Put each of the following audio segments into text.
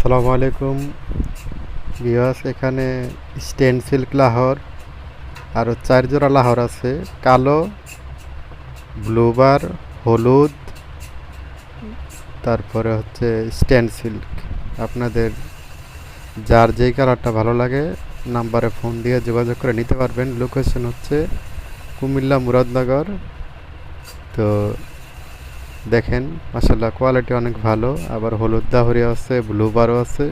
আসসালামু আলাইকুম। বিয়াস এখানে স্টেন সিল্ক লাহর আরও চার জোড়া লাহর আছে। কালো ব্লুবার হলুদ, তারপরে হচ্ছে স্টেন সিল্ক আপনাদের যার যেই কালারটা ভালো লাগে, নাম্বারে ফোন দিয়ে যোগাযোগ করে নিতে পারবেন। লোকেশন হচ্ছে কুমিল্লা মুরাদনগর। তো দেখেন মাসাল্লাহ কোয়ালিটি অনেক ভালো, আবার হলুদ দাহরি আছে ব্লুবারও আছে।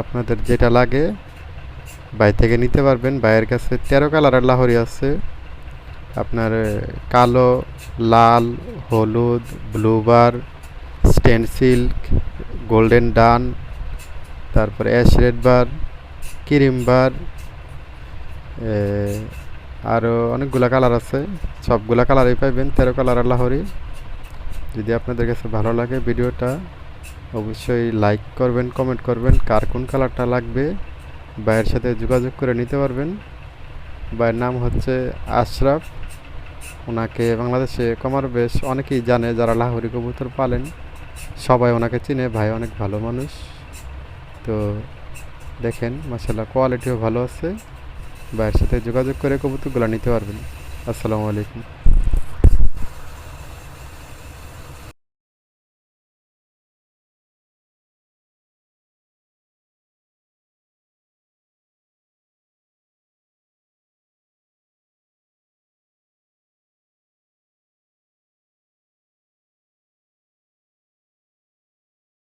আপনাদের যেটা লাগে, বাই থেকে নিতে পারবেন। বাইয়ের কাছে তেরো কালারের লাহরি আছে। আপনার কালো, লাল, হলুদ ব্লুবার স্টেন সিল্ক গোল্ডেন ডান তারপরে ash red bar cream bar আরও অনেকগুলা কালার আছে। সবগুলা কালারই পাইবেন, তেরো কালারের লাহরি। যদি আপনাদের কাছে ভালো লাগে ভিডিওটা, অবশ্যই লাইক করবেন কমেন্ট করবেন, কার কোন কালারটা লাগবে, ভাইয়ের সাথে যোগাযোগ করে নিতে পারবেন। ভাইয়ের নাম হচ্ছে আশরাফ। ওনাকে বাংলাদেশে কমার বেশ অনেকেই জানে যারা লাহোরি কবুতর পালেন। সবাই ওনাকে চিনে, ভাই অনেক ভালো মানুষ। তো দেখেন মাসাল্লাহ কোয়ালিটিও ভালো আছে। ভাইয়ের সাথে যোগাযোগ করে কবুতরগুলো নিতে পারবেন। আসসালামু আলাইকুম।